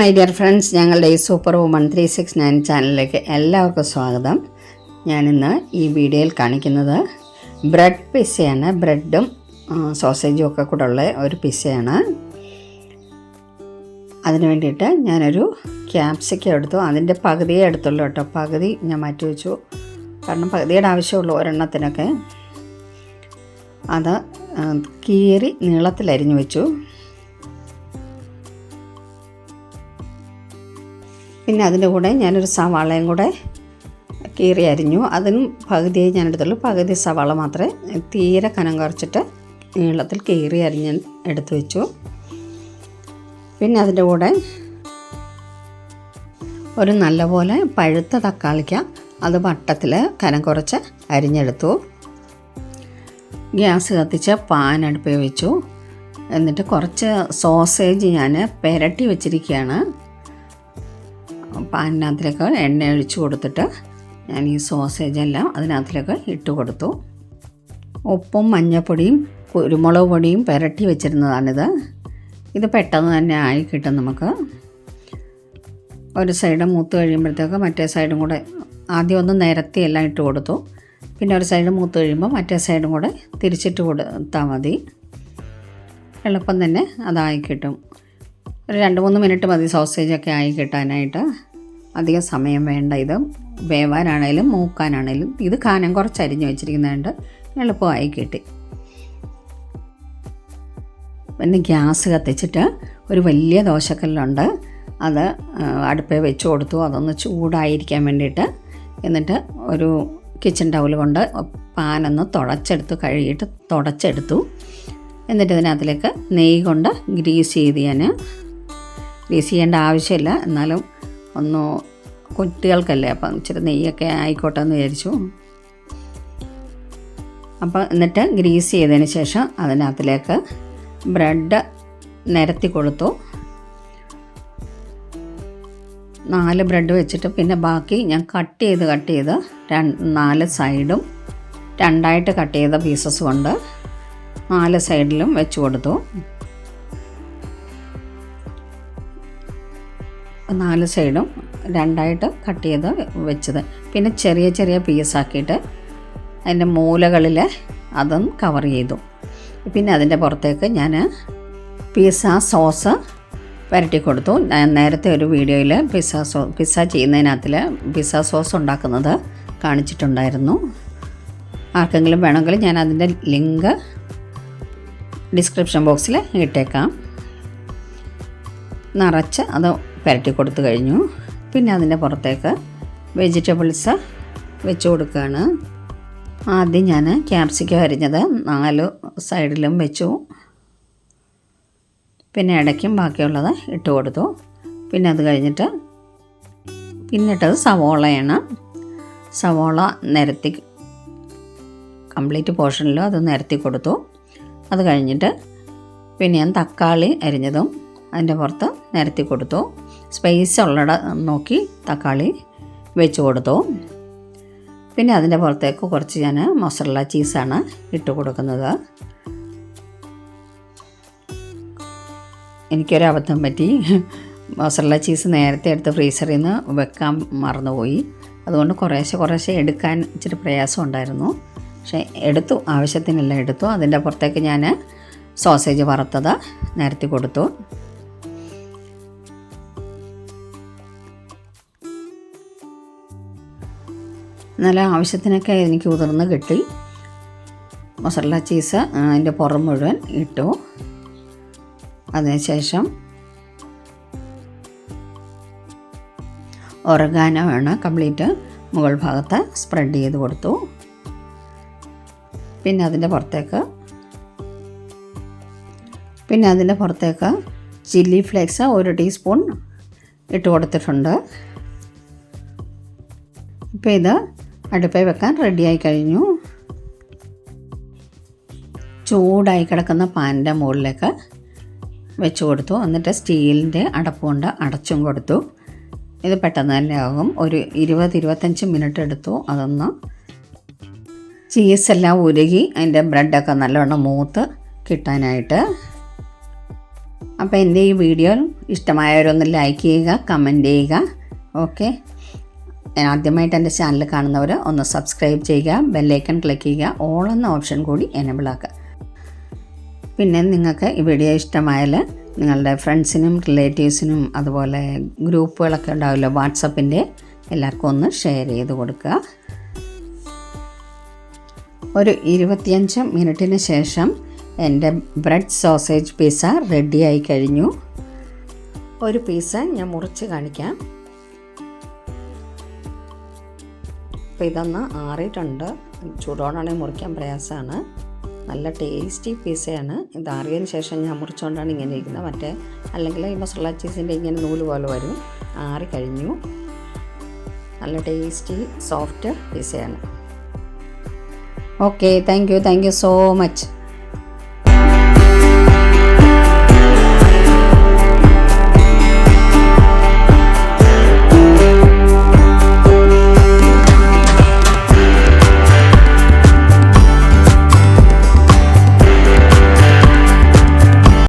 My dear friends ഞങ്ങളുടെ ഈ super woman three six nine ചാനലിലേക്ക് എല്ലാവർക്കും സ്വാഗതം. ഞാനിന്ന് ഈ വീഡിയോയിൽ കാണിക്കുന്നത് ബ്രെഡ് പിസ്സയാണ്. ബ്രെഡും സോസേജും ഒക്കെ കൂടെ ഉള്ള ഒരു പിസ്സയാണ്. അതിന് വേണ്ടിയിട്ട് ഞാനൊരു ക്യാപ്സിക്കം എടുത്തു. അതിന്റെ പകുതിയേ എടുത്തുള്ളൂ കേട്ടോ. പകുതി ഞാൻ മാറ്റി വെച്ചു. കാരണം പകുതിയുടെ ആവശ്യമുള്ളൂ ഒരെണ്ണത്തിനൊക്കെ. അത് കീറി കീറി നീളത്തിലരിഞ്ഞു വെച്ചു. പിന്നെ അതിന്റെ കൂടെ ഞാനൊരു സവാളയും കൂടെ കീറി അരിഞ്ഞു. അതിനും പകുതിയെ ഞാൻ എടുത്തുള്ളൂ പകുതി സവാള മാത്രമേ തീരെ കനം കുറച്ചിട്ട് നീളത്തിൽ കീറി അരിഞ്ഞ് എടുത്തു വെച്ചു. പിന്നെ അതിന്റെ കൂടെ ഒരു നല്ലപോലെ പഴുത്ത തക്കാളിക്ക അത് വട്ടത്തിൽ കനം കുറച്ച് അരിഞ്ഞെടുത്തു. ഗ്യാസ് കത്തിച്ച് പാൻ അടുപ്പിൽ വെച്ചു. എന്നിട്ട് കുറച്ച് സോസേജ് ഞാൻ പെരട്ടി വെച്ചിരിക്കുകയാണ്. പാനിനകത്തിലേക്ക് എണ്ണ ഒഴിച്ചു കൊടുത്തിട്ട് ഞാൻ ഈ സോസേജ് എല്ലാം അതിനകത്തിലേക്ക് ഇട്ട് കൊടുത്തു. ഉപ്പും മഞ്ഞൾപ്പൊടിയും കുരുമുളക് പൊടിയും പുരട്ടി വെച്ചിരുന്നതാണിത്. ഇത് പെട്ടെന്ന് തന്നെ ആയി കിട്ടും നമുക്ക്. ഒരു സൈഡ് മൂത്ത് കഴിയുമ്പോഴത്തേക്ക് മറ്റേ സൈഡും കൂടെ ആദ്യം ഒന്ന് നിരത്തി എല്ലാം ഇട്ട് കൊടുത്തു. പിന്നെ ഒരു സൈഡ് മൂത്ത് കഴിയുമ്പോൾ മറ്റേ സൈഡും കൂടെ തിരിച്ചിട്ട് കൊടുത്താൽ മതി. എളുപ്പം തന്നെ അതായി കിട്ടും. ഒരു രണ്ട് മൂന്ന് മിനിറ്റ് മതി സോസേജൊക്കെ ആയി കിട്ടാനായിട്ട്. അധികം സമയം വേണ്ട. ഇത് വേവാനാണേലും മൂക്കാനാണേലും ഇത് കാനം കുറച്ച് അരിഞ്ഞ് വെച്ചിരിക്കുന്നതുകൊണ്ട് എളുപ്പമായി കിട്ടി. പിന്നെ ഗ്യാസ് കത്തിച്ചിട്ട് ഒരു വലിയ ദോശക്കല്ലുണ്ട്. അത് അടുപ്പേ വെച്ച് കൊടുത്തു. അതൊന്ന് ചൂടായിരിക്കാൻ വേണ്ടിയിട്ട് എന്നിട്ട് ഒരു കിച്ചൺ ടവൽ കൊണ്ട് പാനൊന്ന് തുടച്ചെടുത്തു കഴുകിയിട്ട് തുടച്ചെടുത്തു. എന്നിട്ട് ഇതിനകത്തിലേക്ക് നെയ്യ് കൊണ്ട് ഗ്രീസ് ചെയ്ത് ഞാൻ ഗ്രീസ് ചെയ്യേണ്ട ആവശ്യമില്ല. എന്നാലും ഒന്ന് കുട്ടികൾക്കല്ലേ അപ്പം ഇച്ചിരി നെയ്യൊക്കെ ആയിക്കോട്ടെ എന്ന് വിചാരിച്ചു. അപ്പോൾ എന്നിട്ട് ഗ്രീസ് ചെയ്തതിന് ശേഷം അതിനകത്തിലേക്ക് ബ്രെഡ് നിരത്തി കൊടുത്തു. നാല് ബ്രെഡ് വെച്ചിട്ട് പിന്നെ ബാക്കി ഞാൻ കട്ട് ചെയ്ത് കട്ട് ചെയ്ത് നാല് സൈഡും രണ്ടായിട്ട് കട്ട് ചെയ്ത പീസസ് കൊണ്ട് നാല് സൈഡിലും വെച്ച് കൊടുത്തു. നാല് സൈഡും രണ്ടായിട്ട് കട്ട് ചെയ്ത് വെച്ചത്. പിന്നെ ചെറിയ ചെറിയ പീസാക്കിയിട്ട് അതിന്റെ മൂലകളിൽ അതും കവർ ചെയ്തു. പിന്നെ അതിന്റെ പുറത്തേക്ക് ഞാൻ പിസ്സ സോസ് വരട്ടി കൊടുത്തു. ഞാൻ നേരത്തെ ഒരു വീഡിയോയിൽ പിസ്സ സോ പിസ്സ ചെയ്യുന്നതിനകത്തിൽ പിസ്സ സോസ് ഉണ്ടാക്കുന്നത് കാണിച്ചിട്ടുണ്ടായിരുന്നു. ആർക്കെങ്കിലും വേണമെങ്കിൽ ഞാൻ അതിന്റെ ലിങ്ക് ഡിസ്ക്രിപ്ഷൻ ബോക്സിൽ ഇട്ടേക്കാം. നിറച്ച് അത് പുരട്ടി കൊടുത്തു കഴിഞ്ഞു. പിന്നെ അതിന്റെ പുറത്തേക്ക് വെജിറ്റബിൾസ് വെച്ച് കൊടുക്കുകയാണ്. ആദ്യം ഞാൻ ക്യാപ്സിക്കം അരിഞ്ഞത് നാല് സൈഡിലും വെച്ചു. പിന്നെ ഇടയ്ക്കും ബാക്കിയുള്ളത് ഇട്ട് കൊടുത്തു. പിന്നെ അത് കഴിഞ്ഞിട്ട് പിന്നെ ഇട്ടത് സവോളയാണ്. സവോള നിരത്തി കംപ്ലീറ്റ് പോർഷനിലും അത് നിരത്തി കൊടുത്തു. അത് കഴിഞ്ഞിട്ട് പിന്നെ ഞാൻ തക്കാളി അരിഞ്ഞതും അതിന്റെ പുറത്ത് നിരത്തി കൊടുത്തു. സ്പേസ് ഉള്ളിട നോക്കി തക്കാളി വെച്ച് കൊടുത്തു. പിന്നെ അതിന്റെ പുറത്തേക്ക് കുറച്ച് ഞാൻ മൊസറല്ല ചീസാണ് ഇട്ട് കൊടുക്കുന്നത്. എനിക്കൊരു അബദ്ധം പറ്റി. മൊസറല്ല ചീസ് നേരത്തെ എടുത്ത് ഫ്രീസറിൽ നിന്ന് വെക്കാൻ മറന്നുപോയി. അതുകൊണ്ട് കുറേശ്ശെ കുറേശ്ശെ എടുക്കാൻ ഇച്ചിരി പ്രയാസം ഉണ്ടായിരുന്നു. പക്ഷേ എടുത്തു ആവശ്യത്തിനെല്ലാം എടുത്തു. അതിന്റെ പുറത്തേക്ക് ഞാൻ സോസേജ് വറുത്തത് നിരത്തി കൊടുത്തു. നല്ല ആവശ്യത്തിനൊക്കെ എനിക്ക് ഉതിർന്ന് കിട്ടി. മസാല ചീസ് അതിന്റെ പുറം മുഴുവൻ ഇട്ടു. അതിനുശേഷം ഒറഗാനോ ആണ് കംപ്ലീറ്റ് മുകൾ ഭാഗത്ത് സ്പ്രെഡ് ചെയ്ത് കൊടുത്തു. പിന്നെ അതിന്റെ പുറത്തേക്ക് പിന്നെ അതിന്റെ പുറത്തേക്ക് ചില്ലി ഫ്ലേക്സ് ഒരു ടീസ്പൂൺ ഇട്ട് കൊടുത്തിട്ടുണ്ട്. ഇപ്പോൾ ഇത് അടുപ്പിൽ വെക്കാൻ റെഡിയായി കഴിഞ്ഞു. ചൂടായി കിടക്കുന്ന പാനിന്റെ മുകളിലേക്ക് വെച്ച് കൊടുത്തു. എന്നിട്ട് സ്റ്റീലിന്റെ അടപ്പ് കൊണ്ട് അടച്ചും കൊടുത്തു. ഇത് പെട്ടെന്ന് തന്നെ ആകും. ഒരു ഇരുപത് ഇരുപത്തഞ്ച് മിനിറ്റ് എടുത്തു. അതൊന്ന് ചീസെല്ലാം ഉരുകി അതിന്റെ ബ്രെഡൊക്കെ നല്ലവണ്ണം മൂത്ത് കിട്ടാനായിട്ട്. അപ്പോൾ എന്റെ ഈ വീഡിയോ ഇഷ്ടമായവരൊന്ന് ലൈക്ക് ചെയ്യുക കമന്റ് ചെയ്യുക. ഓക്കെ ആദ്യമായിട്ട് എന്റെ ചാനൽ കാണുന്നവർ ഒന്ന് സബ്സ്ക്രൈബ് ചെയ്യുക ബെല്ലൈക്കൺ ക്ലിക്ക് ചെയ്യുക ഓൾ എന്ന ഓപ്ഷൻ കൂടി എനേബിൾ ആക്കുക. പിന്നെ നിങ്ങൾക്ക് ഈ വീഡിയോ ഇഷ്ടമായാൽ നിങ്ങളുടെ ഫ്രണ്ട്സിനും റിലേറ്റീവ്സിനും അതുപോലെ ഗ്രൂപ്പുകളൊക്കെ ഉണ്ടാവില്ലോ വാട്സപ്പിന്റെ എല്ലാവർക്കും ഒന്ന് ഷെയർ ചെയ്ത് കൊടുക്കുക. ഒരു ഇരുപത്തിയഞ്ച് മിനിറ്റിന് ശേഷം എന്റെ ബ്രെഡ് സോസേജ് പിസ്സ റെഡിയായി കഴിഞ്ഞു. ഒരു പീസ ഞാൻ മുറിച്ച് കാണിക്കാം. അപ്പോൾ ഇതൊന്ന് ആറിയിട്ടുണ്ട്. ചൂടോടാണെങ്കിൽ മുറിക്കാൻ പ്രയാസമാണ്. നല്ല ടേസ്റ്റി പിസയാണ് ഇത് ആറിയതിന് ശേഷം ഞാൻ മുറിച്ചുകൊണ്ടാണ് ഇങ്ങനെ ഇരിക്കുന്നത്. മറ്റേ അല്ലെങ്കിൽ ഈ മസാല ചീസിന്റെ ഇങ്ങനെ നൂൽ പോലെ വരും. ആറി കഴിഞ്ഞു. നല്ല tasty soft പിസയാണ് okay thank you thank you so much